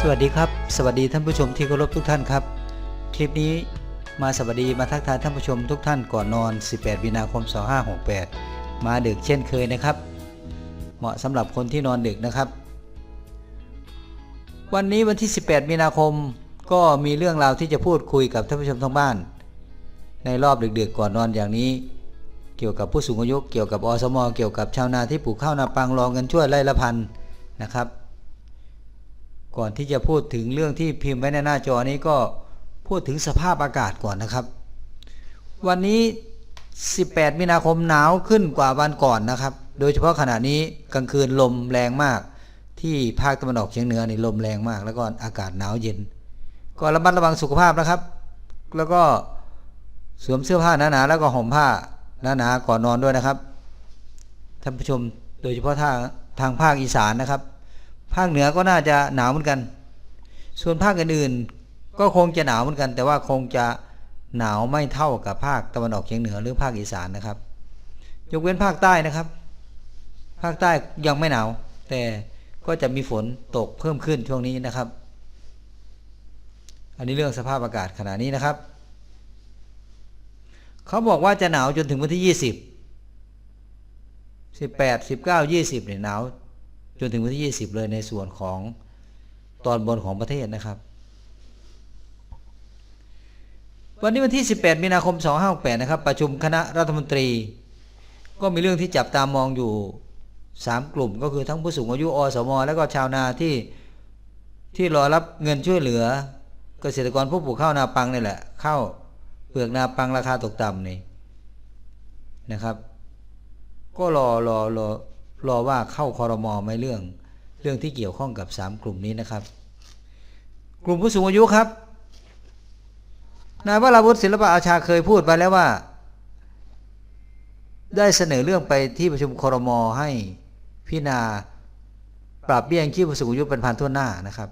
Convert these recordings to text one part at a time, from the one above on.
สวัสดีครับ สวัสดีท่านผู้ชมที่เคารพทุกท่านครับ คลิปนี้มาสวัสดีมาทักทายท่านผู้ชมทุกท่านก่อนนอน 18 มีนาคม 2568 มาดึกเช่นเคยนะครับ เหมาะสำหรับคนที่นอนดึกนะครับ วันนี้วันที่ 18 มีนาคมก็มีเรื่องราวที่จะพูดคุยกับท่านผู้ชมทั้งบ้าน ในรอบดึกๆก่อนนอนอย่างนี้ เกี่ยวกับผู้สูงอายุเกี่ยวกับอสม เกี่ยวกับชาวนาที่ปลูกข้าวนาปังรองเงินช่วยไร่ละพันนะครับ ก่อนที่จะพูดถึงเรื่องที่พิมพ์ไว้ในหน้าจอนี้ก็พูดถึงสภาพอากาศก่อนนะครับ วันนี้ 18 มีนาคมหนาวขึ้นกว่าวันก่อนนะครับ โดยเฉพาะขณะนี้กลางคืนลมแรงมาก ที่ภาคตะวันออกเฉียงเหนือนี่ลมแรงมาก แล้วก็อากาศหนาวเย็น ก็ระมัดระวังสุขภาพนะครับ แล้วก็สวมเสื้อผ้าหนาๆแล้วก็ห่มผ้าหนาๆก่อนนอนด้วยนะครับท่านผู้ชมโดยเฉพาะทางทางภาคอีสานนะครับ ภาคเหนือก็น่าจะหนาวเหมือนกัน ส่วนภาคอื่นๆ ก็คงจะหนาวเหมือนกัน แต่ว่าคงจะหนาวไม่เท่ากับภาคตะวันออกเฉียงเหนือหรือภาคอีสานนะครับ ยกเว้นภาคใต้นะครับ ภาคใต้ยังไม่หนาว แต่ก็จะมีฝนตกเพิ่มขึ้นช่วงนี้นะครับ อันนี้เรื่องสภาพอากาศขณะนี้นะครับ เขาบอกว่าจะหนาวจนถึงวันที่ยี่สิบสิบแปดสิบเก้ายี่สิบเนี่ยหนาว จนถึงวันที่ 20 เลยในส่วนของตอนบนของประเทศนะครับ วันนี้วันที่ 18 มีนาคม 2568 นะครับ ประชุมคณะรัฐมนตรี ก็มีเรื่องที่จับตามองอยู่ 3 กลุ่ม ก็คือทั้งผู้สูงอายุอสม แล้วก็ชาวนาที่ที่รอรับเงินช่วยเหลือ เกษตรกรผู้ปลูกข้าวนาปังนี่แหละข้าวเปลือกนาปังราคาตกต่ำนี่นะครับ ก็รอรอรอ รอว่าเข้าคอรมอไหมเรื่อง เรื่องที่เกี่ยวข้องกับ 3 กลุ่มนี้นะครับ กลุ่มผู้สูงอายุครับนายวราวุฒิศิลปะอาชาเคยพูดไปแล้วว่า ได้เสนอเรื่องไปที่ประชุมคอรมอให้พิจารณาปรับเบี้ยยังชีพผู้สูงอายุเป็นพันทั่วหน้านะครับ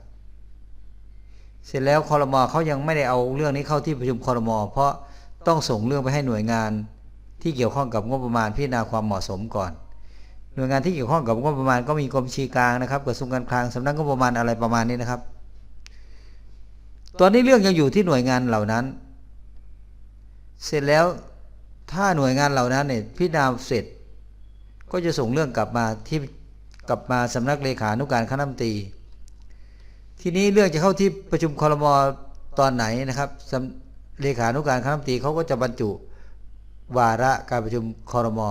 เสร็จแล้วคอรมอเขายังไม่ได้เอาเรื่องนี้เข้าที่ประชุมคอรมอเพราะต้องส่งเรื่องไปให้หน่วยงานที่เกี่ยวข้องกับงบประมาณพิจารณาความเหมาะสมก่อน หน่วยงานที่เกี่ยวข้องกับงบประมาณก็มีกรมบัญชีกลางนะครับกระทรวงการคลังสำนักงบประมาณอะไรประมาณนี้นะครับ ตอนนี้เรื่องยังอยู่ที่หน่วยงานเหล่านั้น เสร็จแล้วถ้าหน่วยงานเหล่านั้นเนี่ยพิจารณาเสร็จ ก็จะส่งเรื่องกลับมาที่กลับมาสำนักเลขานุการคณะมนตรี ทีนี้เรื่องจะเข้าที่ประชุมคอรมอตอนไหนนะครับเลขานุการคณะมนตรีเขาก็จะบรรจุวาระการประชุมคอรมอ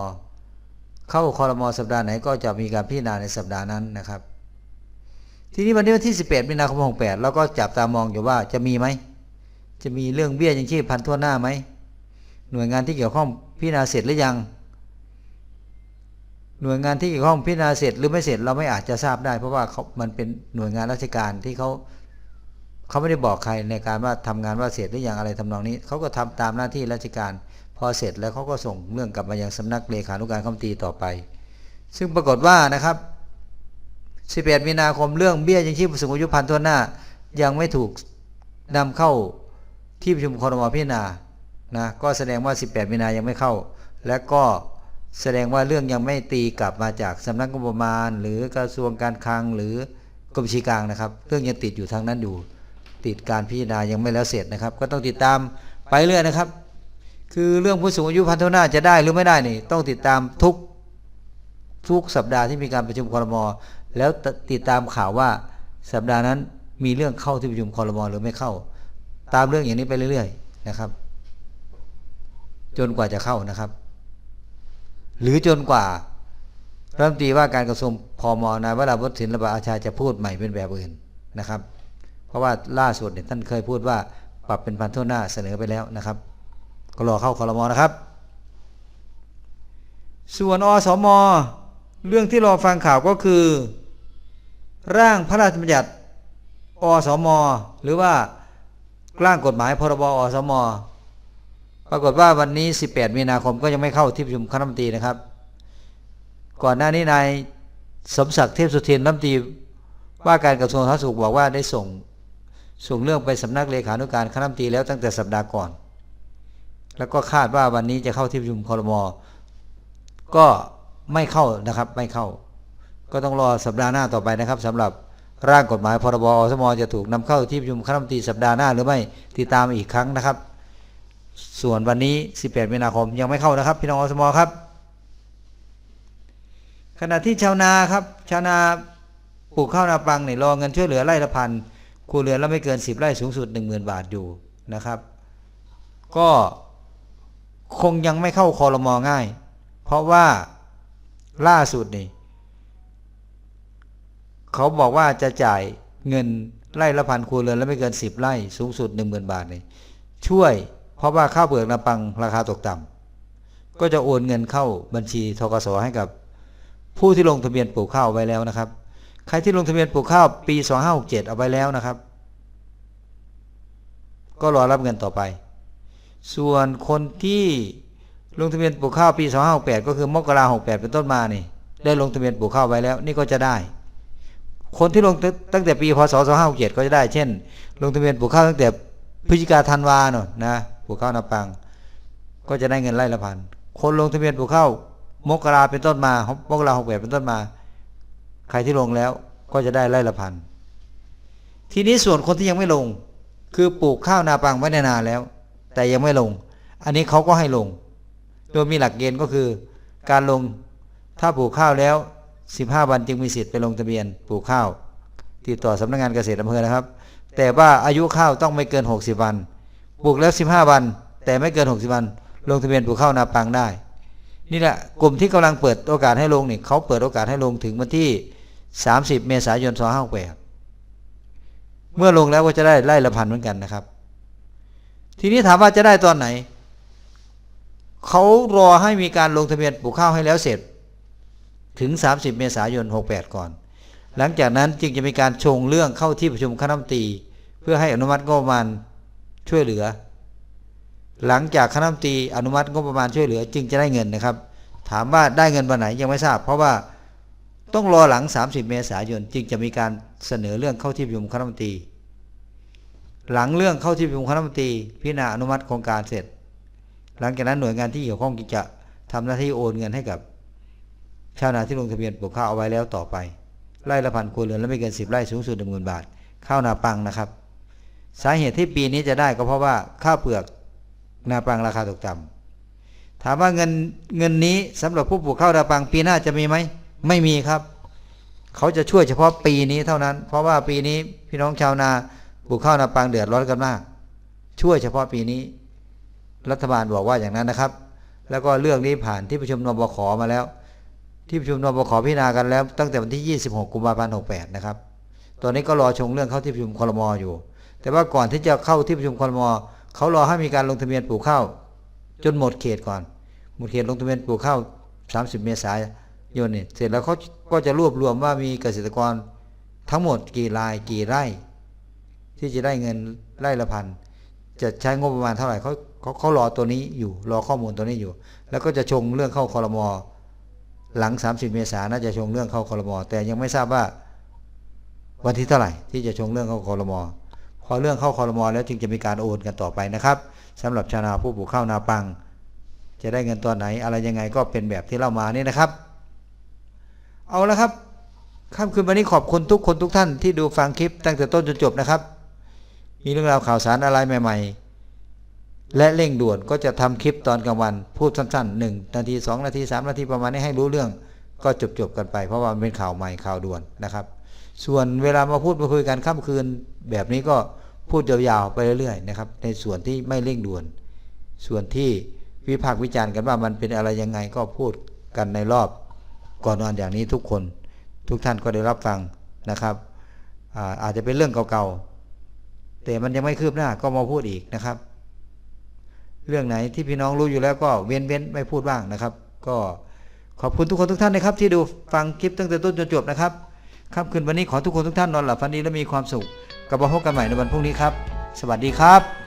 เข้าคอรมอสัปดาห์ไหนก็จะมีการพิจารณาในสัปดาห์นั้นนะครับ ทีนี้วันนี้วันที่ 18มีนาคม68เราก็จับตามองอยู่ว่าจะมีไหมจะมีเรื่องเบี้ยยังชีพพันทั่วหน้าไหมหน่วยงานที่เกี่ยวข้องพิจารณาเสร็จหรือยัง หน่วยงานที่เกี่ยวข้องพิจารณาเสร็จหรือไม่เสร็จเราไม่อาจจะทราบได้ เพราะว่าเขามันเป็นหน่วยงานราชการที่เขาเขาไม่ได้บอกใครในการว่าทำงานว่าเสร็จหรือยังอะไรทำนองนี้เขาก็ทำตามหน้าที่ราชการ อเสร็จแล้วเขาก็ส่งเรื่องกลับมายังสำนักเลขานุการคำตีต่อไป ซึ่งปรากฏว่านะครับ 11 มีนาคมเรื่องเบี้ยยังชีพผู้สูงอายุพันทั่วหน้า ยังไม่ถูกนำเข้าที่ประชุมคอรมอพิจารณานะก็แสดงว่า 18 มีนายังไม่เข้า และก็แสดงว่าเรื่องยังไม่ตีกลับมาจากสำนักงบประมาณ หรือกระทรวงการคลังหรือกรมชีกลางนะครับ เรื่องยังติดอยู่ทางนั้นอยู่ติดการพิจารณายังไม่แล้วเสร็จนะครับ ก็ต้องติดตามไปเรื่อยนะครับ คือเรื่องผู้สูงอายุพันธุหน้าจะได้หรือไม่ได้นี่ ต้องติดตามทุกทุกสัปดาห์ที่มีการประชุมคอรมอแล้วติดตามข่าวว่าสัปดาห์นั้นมีเรื่องเข้าที่ประชุมคอรมอหรือไม่เข้า ตามเรื่องอย่างนี้ไปเรื่อยๆนะครับ จนกว่าจะเข้านะครับ หรือจนกว่ารัฐมนตรีว่าการกระทรวงพอมนายวราวุฒิศิลปะอาชาจะพูดใหม่เป็นแบบอื่นนะครับ เพราะว่าล่าสุดเนี่ยท่านเคยพูดว่าปรับเป็นพันทั่วหน้าเสนอไปแล้วนะครับ ก็รอเข้าคอรมอนะครับ ส่วนอสมเรื่องที่รอฟังข่าวก็คือ ร่างพระราชบัญญัติอสมหรือว่าร่างกฎหมายพรบอสมปรากฏว่าวันนี้ 18 มีนาคมก็ยังไม่เข้าที่ประชุมคณะรัฐมนตรีนะครับ ก่อนหน้านี้นายสมศักดิ์เทพสุทินรัฐมนตรีว่าการกระทรวงสาธารณสุขบอกว่าได้ส่งส่งเรื่องไปสำนักเลขานุการคณะรัฐมนตรีแล้วตั้งแต่สัปดาห์ก่อน แล้วก็คาดว่าวันนี้จะเข้าที่ประชุมคอรมอก็ไม่เข้านะครับไม่เข้า ก็ต้องรอสัปดาห์หน้าต่อไปนะครับสำหรับร่างกฎหมายพรบอสมจะถูกนำเข้าที่ประชุมคณะมนตรีสัปดาห์หน้าหรือไม่ติดตามอีกครั้งนะครับ ส่วนวันนี้ 18 มีนาคมยังไม่เข้านะครับ พี่น้องอสมครับ ขณะที่ชาวนาครับชาวนาปลูกข้าวนาปังเนี่ยรอเงินช่วยเหลือไร่ละพันครัวเรือนละไม่เกิน 10 ไร่สูงสุด 10,000 บาทอยู่นะครับ ก็ คงยังไม่เข้าคอรมอง่าย เพราะว่าล่าสุดนี่เขาบอกว่าจะจ่ายเงินไร่ละพันครัวเรือนแล้วไม่เกิน10ไร่สูงสุด10,000บาทนี่ช่วย เพราะว่าข้าวเปลือกนาปังราคาตกต่ำก็จะโอนเงินเข้าบัญชีทกสให้กับ ผู้ที่ลงทะเบียนปลูกข้าวไว้แล้วนะครับ ใครที่ลงทะเบียนปลูกข้าวปี 2567 เอาไว้แล้วนะครับ ก็รอรับเงินต่อไป ส่วนคนที่ลงทะเบียนปลูกข้าวปี2568ก็คือมกราคม68เป็นต้นมานี่ ได้ลงทะเบียนปลูกข้าวไว้แล้ว นี่ก็จะได้ คนที่ลงตั้งแต่ปีพศ2567ก็จะได้ เช่น ลงทะเบียนปลูกข้าวตั้งแต่พฤศจิกาธันวาเนอะนะปลูกข้าวนาปัง ก็จะได้เงินไร่ละพันคนลงทะเบียนปลูกข้าวมกราเป็นต้นมามกราหกแปดเป็นต้นมา ใครที่ลงแล้วก็จะได้ไร่ละพันทีนี้ส่วนคนที่ยังไม่ลง คือปลูกข้าวนาปังไว้ในนาแล้ว แต่ยังไม่ลง อันนี้เขาก็ให้ลง โดยมีหลักเกณฑ์ก็คือ การลงถ้าปลูกข้าวแล้ว 15 วันจึงมีสิทธิ์ไปลงทะเบียนปลูกข้าว ติดต่อสำนักงานเกษตรอำเภอนะครับ แต่ว่าอายุข้าวต้องไม่เกิน 60 วันปลูกแล้ว 15 วัน แต่ไม่เกิน 60 วัน ลงทะเบียนปลูกข้าวนาปังได้ นี่แหละกลุ่มที่กำลังเปิดโอกาสให้ลงนี่เขาเปิดโอกาสให้ลงถึงวันที่ 30 เมษายน 2568เมื่อลงแล้วก็จะได้ไล่ละพันเหมือนกันนะครับ ทีนี้ถามว่าจะได้ตอนไหน เขารอให้มีการลงทะเบียนปลูกข้าวให้แล้วเสร็จ ถึง 30 เมษายน 68 ก่อน หลังจากนั้นจึงจะมีการชงเรื่องเข้าที่ประชุมคณะรัฐมนตรีเพื่อให้อนุมัติงบประมาณช่วยเหลือ หลังจากคณะรัฐมนตรีอนุมัติงบประมาณช่วยเหลือ จึงจะได้เงินนะครับ ถามว่าได้เงินวันไหนยังไม่ทราบ เพราะว่าต้องรอหลัง 30 เมษายนจึงจะมีการเสนอเรื่องเข้าที่ประชุมคณะรัฐมนตรี หลังเรื่องเข้าที่ประชุมคณะรัฐมนตรีพิจารณาอนุมัติโครงการเสร็จ หลังจากนั้นหน่วยงานที่เกี่ยวข้องจะทำหน้าที่โอนเงินให้กับ ชาวนาที่ลงทะเบียนปลูกข้าวเอาไว้แล้วต่อไปไร่ละพันครัวเรือนและไม่เกิน10ไร่สูงสุดหนึ่งหมื่นบาท ข้าวนาปังนะครับ สาเหตุที่ปีนี้จะได้ก็เพราะว่าข้าวเปลือกนาปังราคาตกต่ำถามว่าเงินเงินนี้สำหรับผู้ปลูกข้าวนาปังปีหน้าจะมีไหมไม่มีครับ เขาจะช่วยเฉพาะปีนี้เท่านั้น เพราะว่าปีนี้พี่น้องชาวนา ปลูกข้าวนาปังเดือดร้อนกันมาก ช่วยเฉพาะปีนี้ รัฐบาลบอกว่าอย่างนั้นนะครับ แล้วก็เรื่องนี้ผ่านที่ประชุมนบขมาแล้ว ที่ประชุมนบขพิจารณากันแล้ว ตั้งแต่วันที่ 26 กุมภาพันธ์68 นะครับ ตอนนี้ก็รอชงเรื่องเข้าที่ประชุมคลมอยู่ แต่ว่าก่อนที่จะเข้าที่ประชุมคลมเขารอให้มีการลงทะเบียนปลูกข้าวจนหมดเขตก่อน หมดเขตลงทะเบียนปลูกข้าว 30 เมษายนนี่เสร็จแล้วเขาก็จะรวบรวมว่ามีเกษตรกรทั้งหมดกี่รายกี่ไร่ ที่จะได้เงินไร่ละพันจะใช้งบประมาณเท่าไหร่เขาเขาเขารอตัวนี้อยู่รอข้อมูลตัวนี้อยู่ แล้วก็จะชงเรื่องเข้าคอรมอหลัง 30 เมษายนน่าจะชงเรื่องเข้าคอรมอแต่ยังไม่ทราบว่าวันที่เท่าไหร่ที่จะชงเรื่องเข้าคอรมอพอเรื่องเข้าคอรมอแล้วจึงจะมีการโอนกันต่อไปนะครับสำหรับชาวนาผู้ปลูกข้าวนาปัง จะได้เงินตัวไหนอะไรยังไงก็เป็นแบบที่เล่ามานี่นะครับ เอาละครับค่ำคืนวันนี้ขอบคุณทุกคนทุกท่านที่ดูฟังคลิปตั้งแต่ต้นจนจบนะครับ มีเรื่องราวข่าวสารอะไรใหม่ ๆ และเร่งด่วนก็จะทำคลิปตอนกลางวัน พูดสั้นๆ1นาที2นาที3นาทีประมาณนี้ให้รู้เรื่อง ก็จบๆกันไป เพราะว่ามันเป็นข่าวใหม่ข่าวด่วนนะครับ ส่วนเวลามาพูดมาคุยกันค่ำคืน แบบนี้ก็พูดยาวๆไปเรื่อยๆนะครับ ในส่วนที่ไม่เร่งด่วน ส่วนที่วิพากษ์วิจารณ์กันว่ามันเป็นอะไรยังไงก็พูดกันในรอบก่อนนอนอย่างนี้ทุกคน ทุกท่านก็ได้รับฟังนะครับอาอาจจะเป็นเรื่องเก่าๆ แต่มันยังไม่คืบหน้าก็มาพูดอีกนะครับ เรื่องไหนที่พี่น้องรู้อยู่แล้วก็เว้นเว้นไม่พูดบ้างนะครับ ก็ขอบคุณทุกคนทุกท่านนะครับ ที่ดูฟังคลิปตั้งแต่ต้นจนจบนะครับค่ำคืนวันนี้ขอทุกคนทุกท่านนอนหลับฝันดีและมีความสุขกับพบกันใหม่ในวันพรุ่งนี้ครับ สวัสดีครับ